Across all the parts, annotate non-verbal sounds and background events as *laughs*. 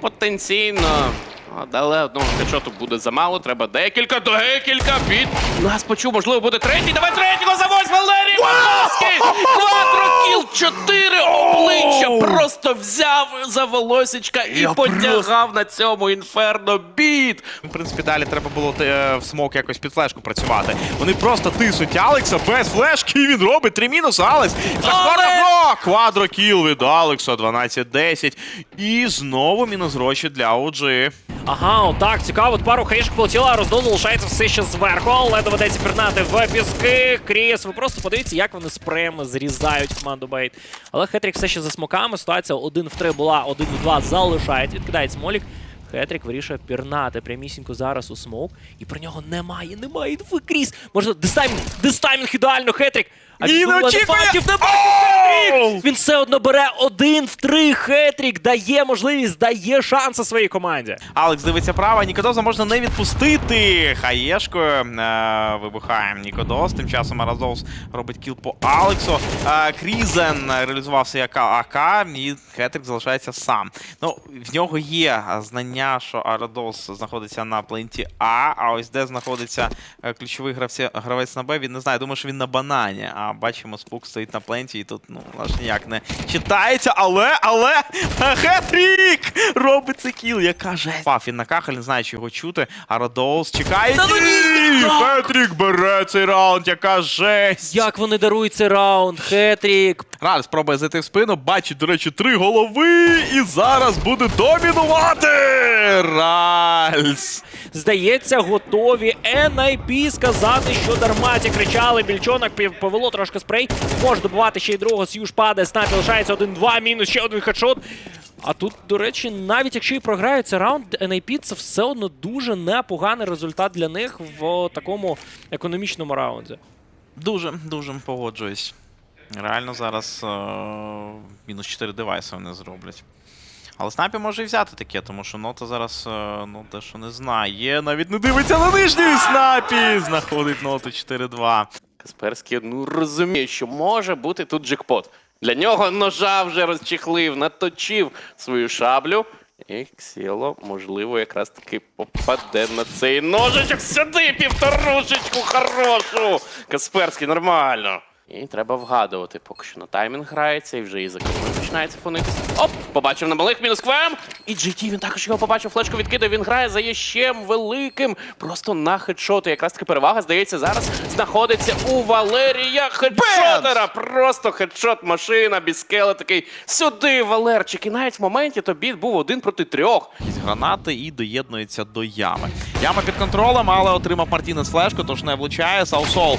потенційно. Але одного хедшоту буде замало, треба декілька, декілька під. Нас почув, можливо, буде третій. Давай третього завозь, Валерій Волоський! Квадрокіл, чотири обличчя. Просто взяв за волосічка і Я потягав на цьому інферно біт. В принципі, далі треба було е, в смок якось під флешку працювати. Вони просто тиснуть Алекса без флешки, і він робить 3 мінус Алекс. Квадрокіл від Алекса 12-10. І знову мінус гроші для OG. Ага, отак, цікаво. От пару хейшок полетіла, роздол залишається все ще зверху, але доведеться пірнати в піски. Кріс, ви просто подивіться, як вони спреями зрізають команду Бейт. Але Хетрік все ще за смоками. Ситуація 1 в 3 була, 1 в 2 залишається. Відкидає смолік. Хетрік вирішує пірнати прямісінько зараз у смок. І про нього немає, немає інфи Кріс. Може, дистаймінг, дистаймінг ідеально, Хетрік. А він не думає, очікує! не Хетрік! Він все одно бере один в три. Хетрік дає можливість, дає шанси своїй команді. Алекс дивиться право, Нікодоза можна не відпустити. Хаєшкою е, вибухає Нікодос. Тим часом Аразовс робить кіл по Алексу. Е, Крізен реалізувався як АК, і Хетрик залишається сам. Ну, в нього є знання, що Арадос знаходиться на пленті А, а ось де знаходиться е, ключовий гравці, гравець на Б, він не знає. Думаю, що він на банані. А бачимо, спук стоїть на пленті, і тут ну аж ніяк не читається. Але, але Хетрік Робиться кіл. Яка жесть. Пав він на кахаль, не знає, чи його чути. А Родоус чекає. Та ну! І Хетрік бере цей раунд. Яка жесть. Як вони дарують цей раунд? Хетрік. Ральс пробує зайти в спину, бачить, до речі, три голови, і зараз буде домінувати. Ральс. Здається, готові NIP сказати, що дарма ті кричали. Більчонок повело трошки спрей. Може добувати ще й другого. С'юж падає. Снайп лишається 1-2, мінус ще один хедшот. А тут, до речі, навіть якщо і програють цей раунд, NIP це все одно дуже непоганий результат для них в такому економічному раунді. Дуже, дуже погоджуюсь. Реально зараз е- мінус 4 девайси вони зроблять. Але Снапі може і взяти таке, тому що нота зараз е, ну, дещо не знає. Навіть не дивиться на нижній Снапі! Знаходить ноту 4-2. Касперський ну розуміє, що може бути тут джекпот. Для нього ножа вже розчехлив, наточив свою шаблю. І Ксіло, можливо, якраз таки попаде на цей ножичок сюди, півторушечку хорошу. Касперський, нормально. І треба вгадувати, поки що на таймінг грається, і вже і за починається фонитися. Оп! Побачив на малих мінус квем. І GT, він також його побачив, флешку відкидає, він грає за ящем великим. Просто на хедшоти. Якраз таки перевага, здається, зараз знаходиться у Валерія хедшотера. Просто хедшот машина, біскеле такий. Сюди, Валерчик. І навіть в моменті то біт був один проти трьох. Якісь гранати і доєднується до ями. Яма під контролем, але отримав Мартінес флешку, тож не влучає. Саусол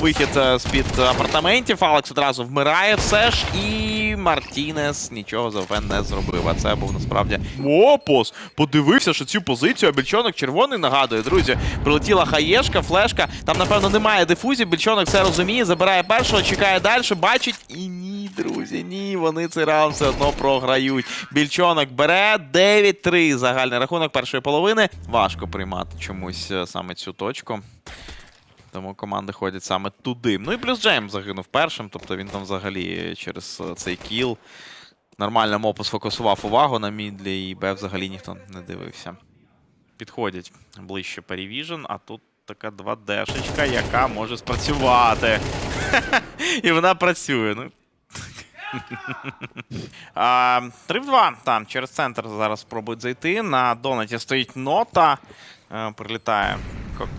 вихід е, з-під апартаментів. Алекс одразу вмирає все ж. І Мартінес нічого за ВН не зробив. А це був насправді Мопос. Подивився, що цю позицію, а більчонок червоний нагадує, друзі. Прилетіла хаєшка, флешка. Там, напевно, немає дифузії. Більчонок все розуміє, забирає першого, чекає далі, бачить. І ні, друзі, ні, вони цей раунд все одно програють. Більчонок бере 9-3 загальний рахунок першої половини. Важко приймати чомусь е, саме цю точку. Тому команди ходять саме туди. Ну і плюс Джейм загинув першим, тобто він там взагалі через е, цей кіл нормально мопу сфокусував увагу на мідлі, і Б взагалі ніхто не дивився. Підходять ближче Перевіжен, а тут така 2D-шечка, яка може спрацювати. *laughs* І вона працює. Ну, *laughs* а, 3 в 2. Там через центр зараз спробують зайти. На донаті стоїть нота. Е, Прилітає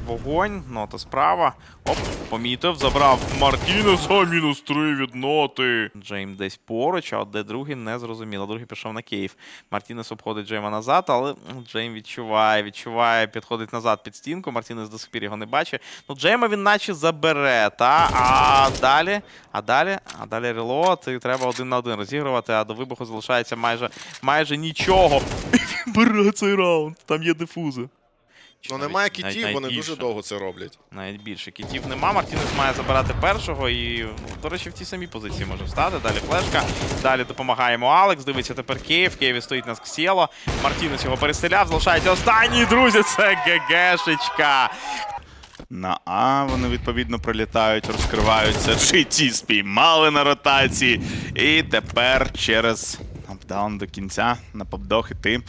вогонь, нота справа. Оп, помітив, забрав Мартінеса, мінус 3 від ноти. Джейм десь поруч, а от де другий не зрозуміло. Другий пішов на Київ. Мартінес обходить Джейма назад, але Джейм відчуває, відчуває, підходить назад під стінку. Мартінес до сих пір його не бачить. Ну, Джейма він наче забере, та? А далі, а далі, а далі релот, і треба один на один розігрувати, а до вибуху залишається майже, майже нічого. *laughs* Бере цей раунд, там є дифузи. Чи Ну навіть- немає навіть- кітів, навіть вони більше. дуже довго це роблять. Навіть більше кітів нема. Мартінес має забирати першого і, ну, до речі, в тій самій позиції може встати. Далі флешка. Далі допомагаємо Алекс. Дивиться тепер Київ. В Києві стоїть нас Ксєло. Мартінес його перестріляв. Залишається останній, друзі. Це ГГшечка. На А вони відповідно прилітають, розкриваються. GT спіймали на ротації. І тепер через там Даун до кінця на попдох іти.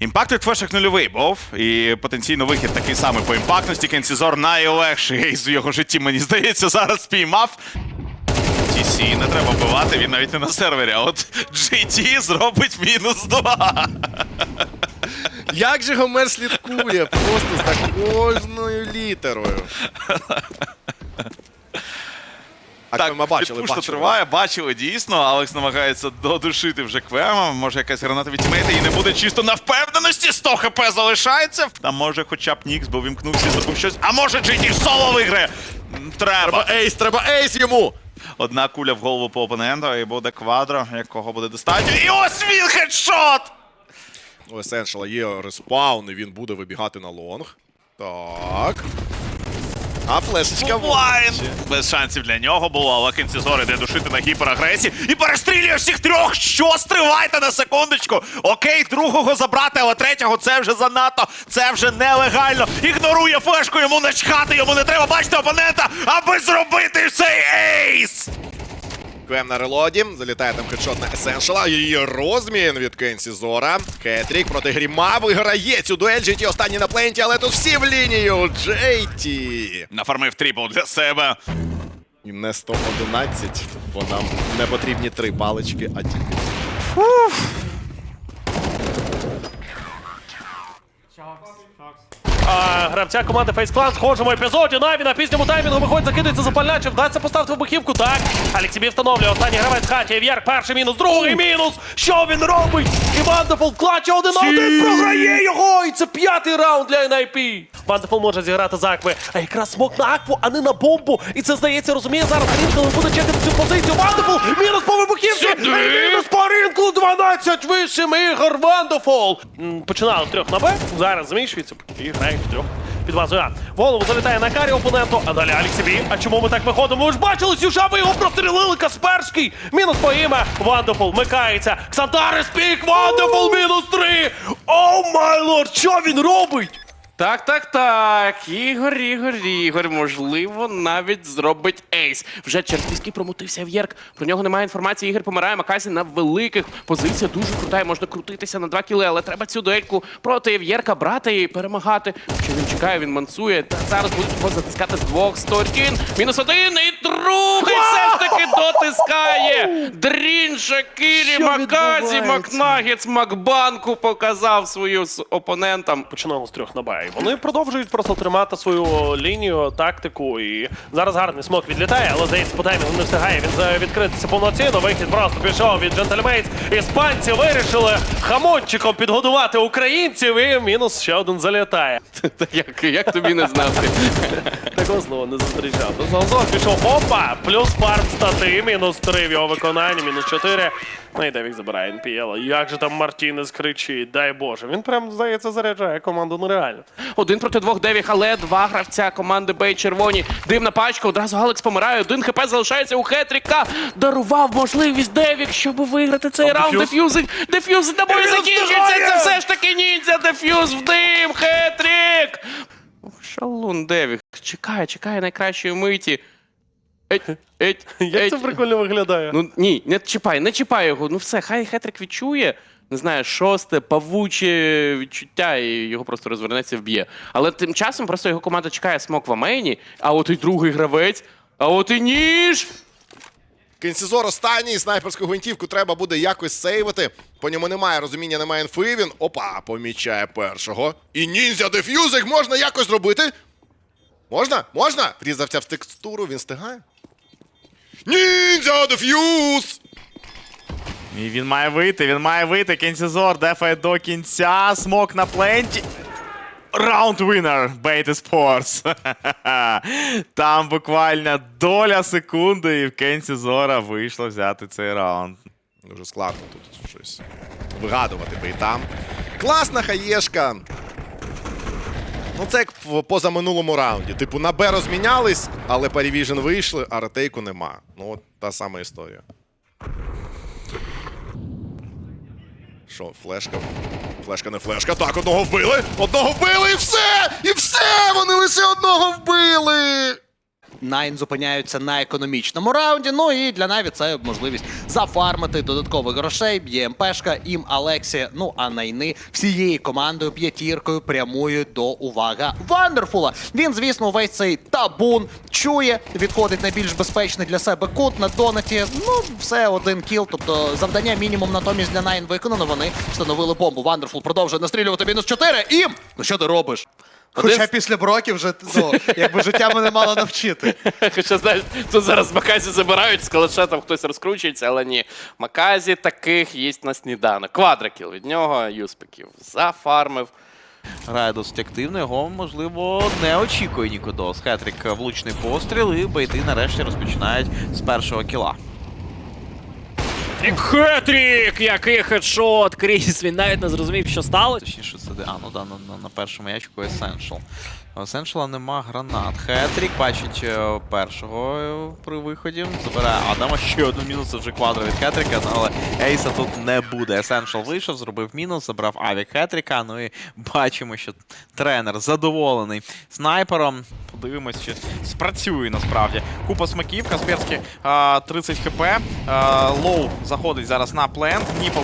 Імпакт від флешок нульовий був, і потенційно вихід такий самий по імпактності. Кенсізор найлегший в його житті, мені здається, зараз спіймав. TC не треба вбивати, він навіть не на сервері, а от GT зробить мінус 2. Як же Гомер слідкує просто за кожною літерою. Так, ми бачили, бачили. триває, бачили дійсно. Алекс намагається додушити вже Квема. Може якась граната від тімейта і не буде чисто на впевненості. 100 хп залишається. Там може хоча б Нікс, бо вимкнувся, забув щось. А може GT соло виграє. Треба. Треба ейс, треба ейс йому! Одна куля в голову по опоненту, і буде квадро, якого буде достатньо. І ось він хедшот! У Есеншала є респаун, і він буде вибігати на лонг. Так. А флешечка Вайн! Без шансів для нього було, але кінці зори йде душити на гіперагресії і перестрілює всіх трьох. Що стривайте на секундочку? Окей, другого забрати, але третього це вже занадто, це вже нелегально. Ігнорує флешку, йому начхати, йому не треба бачити опонента, аби зробити цей ейс! Квем на релоді. Залітає там хедшот на Есеншала. Її розмін від Кенсі Зора. Кетрік проти Гріма виграє цю дуель. GT останній на пленті, але тут всі в лінію. Джейті. Нафармив трипл для себе. І не 111, бо нам не потрібні три палички, а тільки. А, гравця команди Face Clan схожому епізоді. Наві на пізньому таймінгу виходить, закидується за пальнячим. Вдасться поставити вибухівку. Так. Алексібі встановлює. Останній гравець в хаті. В'єрк перший мінус, другий мінус. Що він робить? І Вандефул в клатчі один на один програє його. І це п'ятий раунд для NIP. Вандефул може зіграти з Акви. А якраз смок на Акву, а не на бомбу. І це здається, розуміє зараз. Рінкл буде чекати цю позицію. Вандефул мінус по вибухівці. Мінус по Рінклу 12 вищим Ігор Вандефул. Починали трьох на Б. Зараз змішується і грають в трьох. Під базою А. Голову залітає на карі опоненту, а далі Аліксі Бі. А чому ми так виходимо? Ви ж бачили, Сюжаби його прострілили Касперський. Мінус по іме. Вандефул микається. Ксантарис пік. Вандефул мінус три. О май лорд, що він робить? Так, так, так. Ігор, Ігор, Ігор, можливо, навіть зробить ейс. Вже Черківський промотився в Єрк. Про нього немає інформації. Ігор помирає. Макасі на великих позиціях дуже крута. і Можна крутитися на два кіли, але треба цю дуельку проти Єв'єрка брати і перемагати. Що він чекає, він мансує. Та зараз будуть його затискати з двох сторін. Мінус один і другий все ж таки дотискає. Дрін, Шакірі, Що Маказі, відбувається? Макнагетс, Макбанку показав свою з опонентам. Починали з трьох на Б. І Вони продовжують просто тримати свою лінію, тактику. І зараз гарний смок відлітає, але здається, по таймінгу не встигає він за- відкритися повноцінно. Вихід просто пішов від джентльмейтс. Іспанці вирішили хамончиком підгодувати українців. І мінус ще один залітає. *laughs* Та Як, як тобі не знати? *laughs* Такого знову не зустрічав. Залзов пішов. Опа! Плюс фарм стати. Мінус три в його виконанні, мінус чотири. Ну і Девік забирає НПЛ. Як же там Мартінес кричить, дай Боже. Він прям, здається, заряджає команду ну реально. Один проти двох дев'ях, але два гравця команди Бей червоні. Дивна пачка, одразу Алекс помирає. Один хп залишається у Хетріка. Дарував можливість Девік, щоб виграти цей раунд. Дефюзить, дефюзить на бою закінчується. Це все ж таки ніндзя. Дефюз в дим. Хетрік. Шалун Девік. Чекає, чекає найкращої миті. Еть, еть, Як еть. це прикольно виглядає. Ну ні, не чіпай, не чіпай його. Ну все, хай Хетрик відчує. Не знаю, шосте, павуче відчуття, і його просто розвернеться вб'є. Але тим часом просто його команда чекає смок в амейні, а от і другий гравець, а от і ніж. Кінцізор останній снайперську гвинтівку треба буде якось сейвити. По ньому немає розуміння, немає інфи. Він опа, помічає першого. І ніндзя деф'юзик можна якось зробити. Можна? Можна? Врізався в текстуру, він стигає. Ніндзя деф'юз! І він має вийти, він має вийти. Кенсізор дефає до кінця. Смок на пленті. Раунд винер Бейти Спортс. *laughs* Там буквально доля секунди, і в Кенсі Зора вийшло взяти цей раунд. Дуже складно тут щось вигадувати бейтам. Класна хаєшка. Ну, це як в позаминулому раунді. Типу, на Б розмінялись, але Парівіжн вийшли, а ретейку нема. Ну, от та сама історія. Що, флешка? Флешка не флешка. Так, одного вбили! Одного вбили і все! І все! Вони лише одного вбили! Найн зупиняються на економічному раунді. Ну і для Наві це можливість зафармити додаткових грошей. ЄМПшка, ім Алексія. Ну а найни всією командою п'ятіркою прямують до увага Вандерфула. Він, звісно, весь цей табун чує, відходить на більш безпечний для себе кут на донаті. Ну, все один кіл. Тобто завдання мінімум натомість для Найн виконано. Вони встановили бомбу. Вандерфул продовжує настрілювати мінус 4. Ім! Ну що ти робиш? Один Хоча з- після броків вже ну, якби життя мене мало навчити. *laughs* Хоча, знаєш, тут зараз Маказі забирають, з калаша там хтось розкручується, але ні. Маказі таких є на сніданок. Квадрокіл від нього, Юспіків зафармив. Грає досить активно, його, можливо, не очікує Нікодос. Хетрік влучний постріл, і бейти нарешті розпочинають з першого кіла. Хетрік! Який хедшот! Кріс, він навіть не зрозумів, що сталося. Точніше, це де. А, ну да, на, на, на першому ячку Essential. У Essential нема гранат. Хетрік бачить е, першого е, при виході. Забирає Адама. Ще один мінус, вже квадро від Хетріка, але Ейса тут не буде. Essential вийшов, зробив мінус, забрав авік Хетріка. Ну і бачимо, що тренер задоволений снайпером. Подивимось, чи спрацює насправді. Купа смаків, Касперський 30 хп. Лоу заходить зараз на плент. Ніпл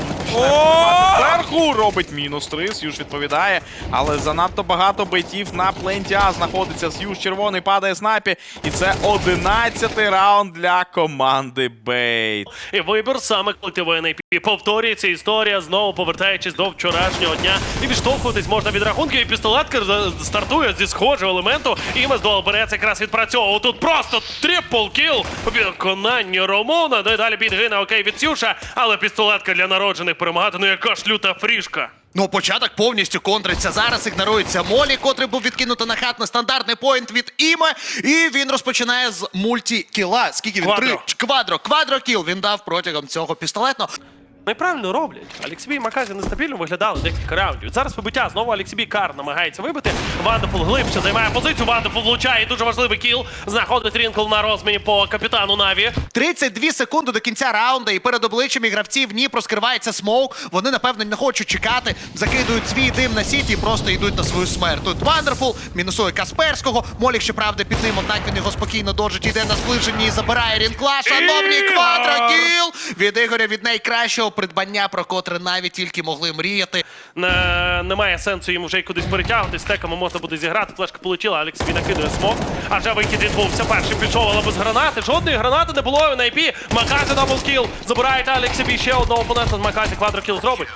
зверху, робить мінус 3. Сюж відповідає, але занадто багато бейтів на пленті А знаходиться. Сюж червоний падає снайпі. І це 11-й раунд для команди Бейт. І вибір саме колективу NAP. Повторюється історія, знову повертаючись до вчорашнього дня. І відштовхуватись можна від рахунків, і пістолетка стартує зі схожого елементу. І Мездол береться якраз відпрацьовував. Тут просто трипл кіл у виконанні Ромона. Ну і далі підгине окей від Сюша, але пістолетка для народжених перемагати. Ну яка ж люта фрішка. Ну, початок повністю контриться. Зараз ігнорується Молі, котрий був відкинуто на хат на стандартний поінт від Іме. І він розпочинає з мультікіла. Скільки він? Квадро. Три квадро, квадро. кіл він дав протягом цього пістолетного. Неправильно роблять. Алексібій і Маказі нестабільно виглядали декілька раундів. Зараз побиття знову Алексібій Кар намагається вибити. Вандефул глибше займає позицію. Вандефул влучає. Дуже важливий кіл. Знаходить Рінкл на розміні по капітану Наві. 32 секунди до кінця раунду, і перед обличчям ігравців Дніпро скривається смоук. Вони, напевно, не хочуть чекати, закидують свій дим на сіті і просто йдуть на свою смерть. Тут Вандерфул мінусує Касперського. Молік, щоправда, під ним, однак він його спокійно дожить, йде на зближенні і забирає Рінкла. Шановні квадрокіл! Від Ігоря від найкращого придбання, про котре навіть тільки могли мріяти. Не, немає сенсу їм вже й кудись перетягувати. Стеками можна буде зіграти. Флешка полетіла, Алексібій накидує смок. А вже вихід відбувся. Перший пішов, але без гранати. Жодної гранати не було в IP. Маказі даблкіл. Забирають Алексібій ще одного опонента. Маказі квадрокіл зробить.